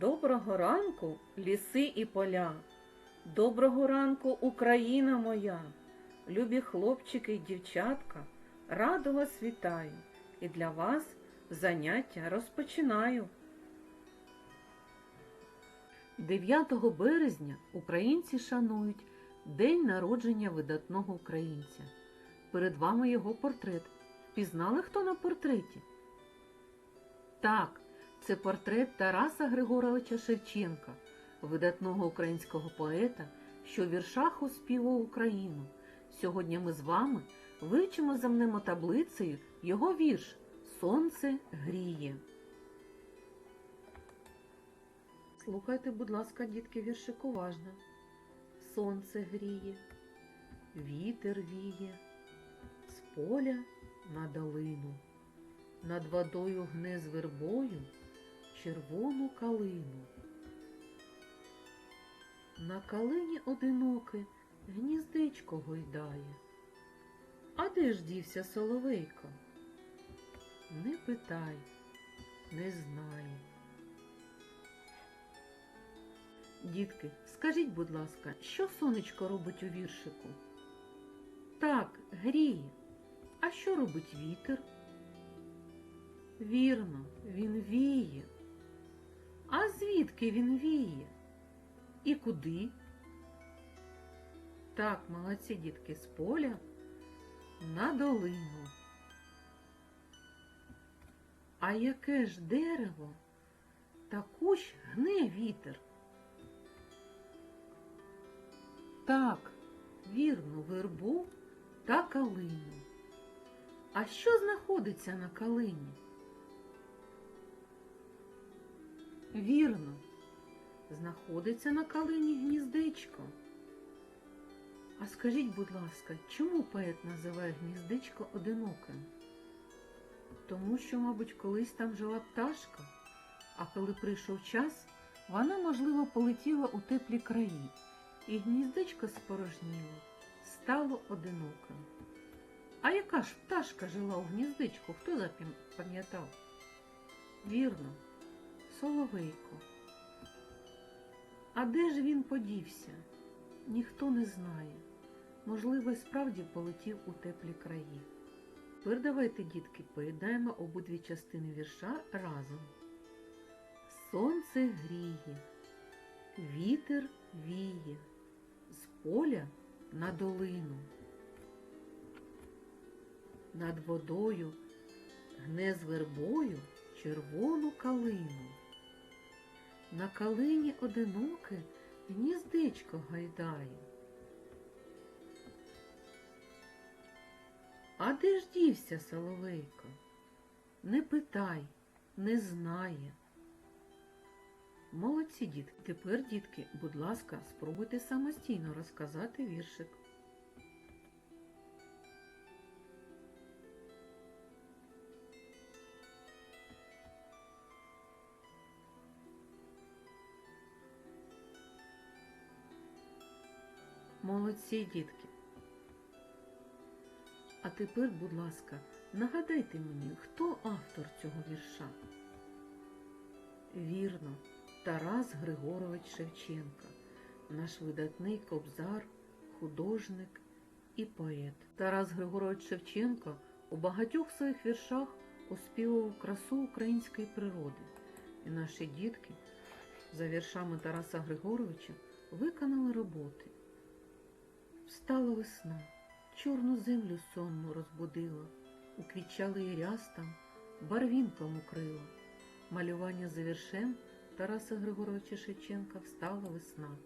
Доброго ранку, ліси і поля. Доброго ранку, Україна моя. Любі хлопчики й дівчатка, радо вас вітаю і для вас заняття розпочинаю. 9 березня українці шанують День народження видатного українця. Перед вами його портрет. Впізнали, хто на портреті? Так, це портрет Тараса Григоровича Шевченка, видатного українського поета, що в віршах оспівав Україну. Сьогодні ми з вами вивчимо за мнемотаблицею його вірш Сонце гріє. Слухайте, будь ласка, дітки, віршик уважно. Сонце гріє, вітер віє, з поля на долину. Над водою гне з вербою червону калину. На калині одиноке гніздечко гойдає. А де ж дівся соловейко? Не питай, не знає. Дітки, скажіть, будь ласка, що сонечко робить у віршику? Так, гріє. А що робить вітер? Вірно, він віє. А звідки він віє? І куди? Так, молодці дітки, з поля на долину. А яке ж дерево та кущ гне вітер? Так, вірно, вербу та калину. А що знаходиться на калині? Вірно, знаходиться на калині гніздечко. А скажіть, будь ласка, чому поет називає гніздечко одиноким? Тому що, мабуть, колись там жила пташка, а коли прийшов час, вона, можливо, полетіла у теплі краї, і гніздечко спорожніло, стало одиноким. А яка ж пташка жила у гніздечку? Хто запам'ятав? Вірно, Соловейко. А де ж він подівся? Ніхто не знає. Можливо, й справді полетів у теплі краї. Тепер давайте, дітки, поєднаємо обидві частини вірша разом. Сонце гріє, вітер віє, з поля на долину. Над водою гне з вербою червону калину. На калині одиноке гніздечко гайдає. А де ж дівся соловейко? Не питай, не знає. Молодці дітки. Тепер, дітки, будь ласка, спробуйте самостійно розказати віршик. Молодці, дітки. А тепер, будь ласка, нагадайте мені, хто автор цього вірша? Вірно, Тарас Григорович Шевченка, наш видатний кобзар, художник і поет. Тарас Григорович Шевченко у багатьох своїх віршах оспівував красу української природи. І наші дітки за віршами Тараса Григоровича виконали роботи. Встала весна, чорну землю сонну розбудила, уквічали і рястам, барвінком укрила. Малювання за віршем Тараса Григоровича Шевченка встала весна.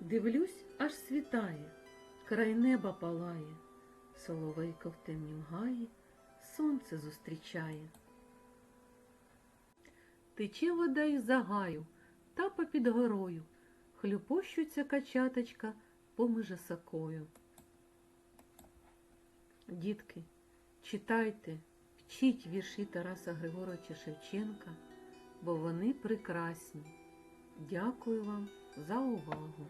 Дивлюсь, аж світає, край неба палає, соловейко в темнім гаї сонце зустрічає. Тече вода із загаю, та попід горою, хлюпощуться качаточка поміж сакою. Дітки, читайте, вчіть вірші Тараса Григоровича Шевченка, бо вони прекрасні. Дякую вам за увагу.